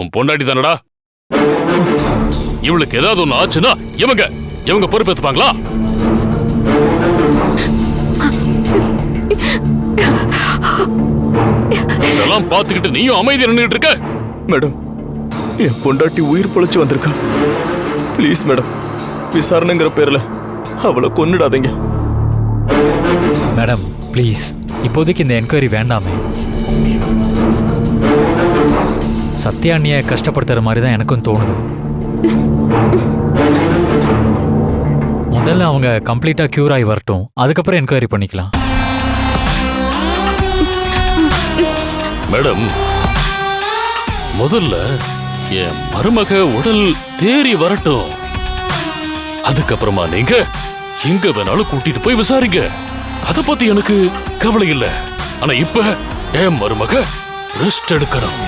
உன் பொண்டாட்டி தானடா? இவளுக்கு ஏதாவது ஒண்ணு ஆச்சுன்னா இவங்க இவங்க பொறுப்பேத்துப்பாங்களா? இதெல்லாம் பார்த்துக்கிட்டு நீயும் அமைதி நின்றுட்டு இருக்க? மேடம் என் பொண்டாட்டி உயிர் பொழைச்சு வந்திருக்கா. ப்ளீஸ் மேடம் விசாரணைங்கிற பேர்ல அவளை கொன்னுடாதீங்க. மேடம் ப்ளீஸ் இப்போதைக்கு இந்த என்கொயரி வேண்டாமே. சத்யா அண்ணியை கஷ்டப்படுத்துற மாதிரி தான் எனக்கும் தோணுது. முதல்ல அவங்க கம்ப்ளீட்டா கியூர் ஆகி வரட்டும். அதுக்கப்புறம் என்கொயரி பண்ணிக்கலாம். மேடம் முதல்ல என் மருமக உடல் தேறி வரட்டும். அதுக்கப்புறமா நீங்க எங்க வேணாலும் கூட்டிட்டு போய் விசாரிங்க. அத பத்தி எனக்கு கவலை இல்லை. ஆனா இப்ப என் மருமக ரெஸ்ட் எடுக்கணும்.